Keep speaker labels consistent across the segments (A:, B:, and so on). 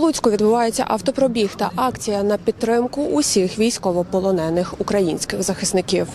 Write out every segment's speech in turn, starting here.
A: Луцьку відбувається автопробіг та акція на підтримку усіх військовополонених українських захисників.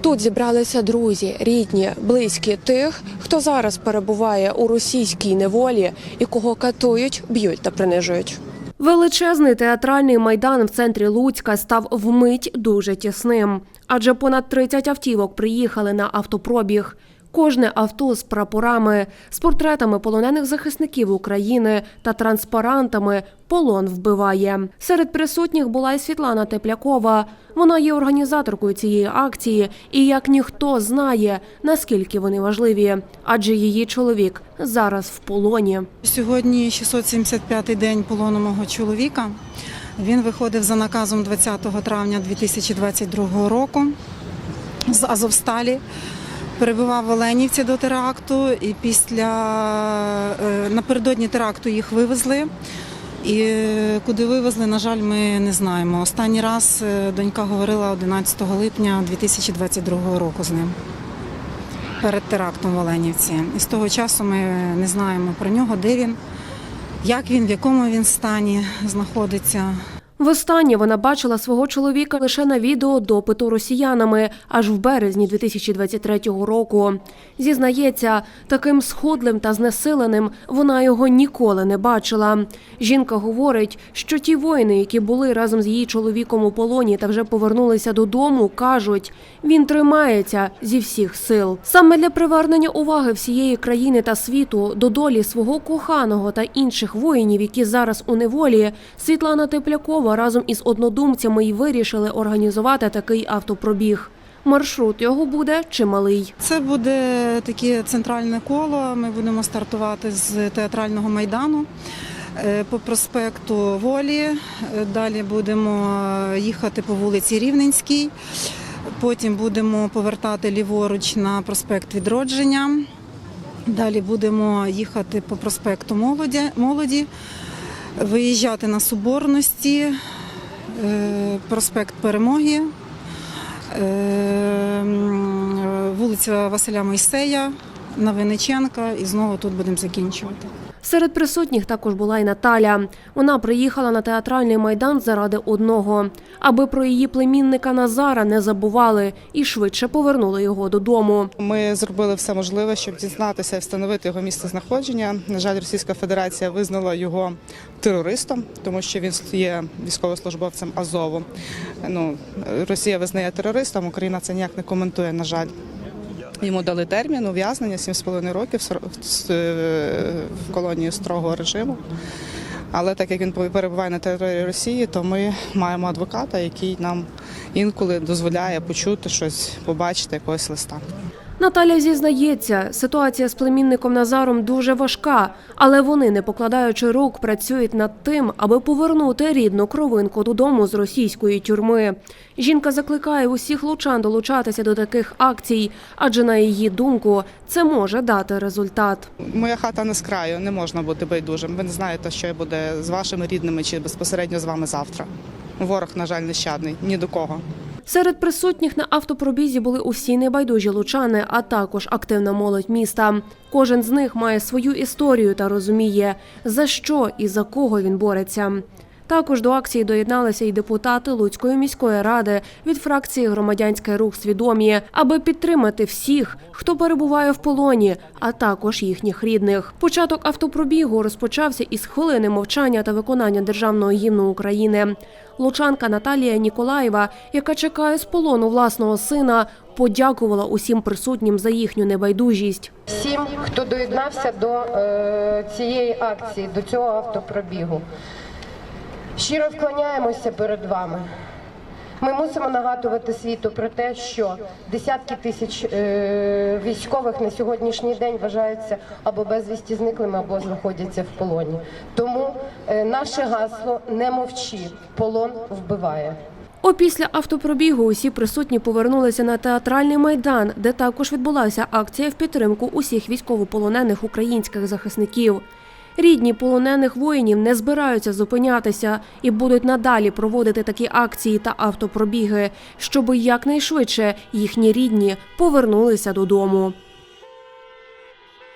A: Тут зібралися друзі, рідні, близькі тих, хто зараз перебуває у російській неволі і кого катують, б'ють та принижують. Величезний театральний майдан в центрі Луцька став вмить дуже тісним, адже понад 30 автівок приїхали на автопробіг. Кожне авто з прапорами, з портретами полонених захисників України та транспарантами полон вбиває. Серед присутніх була й Світлана Теплякова. Вона є організаторкою цієї акції і як ніхто знає, наскільки вони важливі, адже її чоловік зараз в полоні.
B: Сьогодні 675-й день полону мого чоловіка. Він виходив за наказом 20 травня 2022 року з Азовсталі. Перебував в Оленівці до теракту, і після е, напередодні теракту їх вивезли. І е, куди вивезли, на жаль, ми не знаємо. Останній раз е, донька говорила 11 липня 2022 року з ним перед терактом в Оленівці. І з того часу ми не знаємо про нього, де він, як він, в якому він стані знаходиться.
A: Востаннє вона бачила свого чоловіка лише на відео допиту росіянами аж в березні 2023 року. Зізнається, таким сходлим та знесиленим вона його ніколи не бачила. Жінка говорить, що ті воїни, які були разом з її чоловіком у полоні та вже повернулися додому, кажуть, він тримається зі всіх сил. Саме для привернення уваги всієї країни та світу до долі свого коханого та інших воїнів, які зараз у неволі, Світлана Теплякова разом із однодумцями й вирішили організувати такий автопробіг. Маршрут його буде чималий.
B: Це буде таке центральне коло. Ми будемо стартувати з театрального майдану е, по проспекту Волі. Е, Далі будемо їхати по вулиці Рівненській. Потім будемо повертати ліворуч на проспект Відродження. Далі будемо їхати по проспекту Молоді, молоді виїжджати на Соборності, е, проспект Перемоги, е, вулиця Василя Мойсея, на Винниченка і знову тут будемо закінчувати.
A: Серед присутніх також була й Наталя. Вона приїхала на театральний майдан заради одного, аби про її племінника Назара не забували і швидше повернули його додому.
C: Ми зробили все можливе, щоб дізнатися і встановити його місце знаходження. На жаль, Російська Федерація визнала його терористом, тому що він є військовослужбовцем Азову. Ну, Росія визнає терористом, Україна це ніяк не коментує. На жаль. Йому дали термін ув'язнення 7,5 років е, в колонії строгого режиму. Але так як він перебуває на території Росії, то ми маємо адвоката, який нам інколи дозволяє почути щось, побачити якогось листа.
A: Наталя зізнається, ситуація з племінником Назаром дуже важка, але вони, не покладаючи рук, працюють над тим, аби повернути рідну кровинку додому з російської тюрми. Жінка закликає усіх лучан долучатися до таких акцій, адже на її думку це може дати результат.
C: Моя хата не з краю, не можна бути байдужим. Ви не знаєте, що буде з вашими рідними чи безпосередньо з вами завтра. Ворог, на жаль, нещадний ні до кого.
A: Серед присутніх на автопробізі були усі небайдужі лучани, а також активна молодь міста. Кожен з них має свою історію та розуміє, за що і за кого він бореться. Також до акції доєдналися й депутати Луцької міської ради від фракції Громадянський рух свідомі, аби підтримати всіх, хто перебуває в полоні, а також їхніх рідних. Початок автопробігу розпочався із хвилини мовчання та виконання державного гімну України. Лучанка Наталія Ніколаєва, яка чекає з полону власного сина, подякувала усім присутнім за їхню небайдужість.
D: всім, хто доєднався до е, цієї акції, до цього автопробігу. Щиро вклоняємося перед вами. Ми мусимо нагадувати світу про те, що десятки тисяч е, військових на сьогоднішній день вважаються або безвісті зниклими, або знаходяться в полоні. Тому е, наше гасло не мовчи, полон вбиває.
A: Опісля автопробігу усі присутні повернулися на театральний майдан, де також відбулася акція в підтримку усіх військовополонених українських захисників. Рідні полонених воїнів не збираються зупинятися і будуть надалі проводити такі акції та автопробіги, щоб якнайшвидше їхні рідні повернулися додому.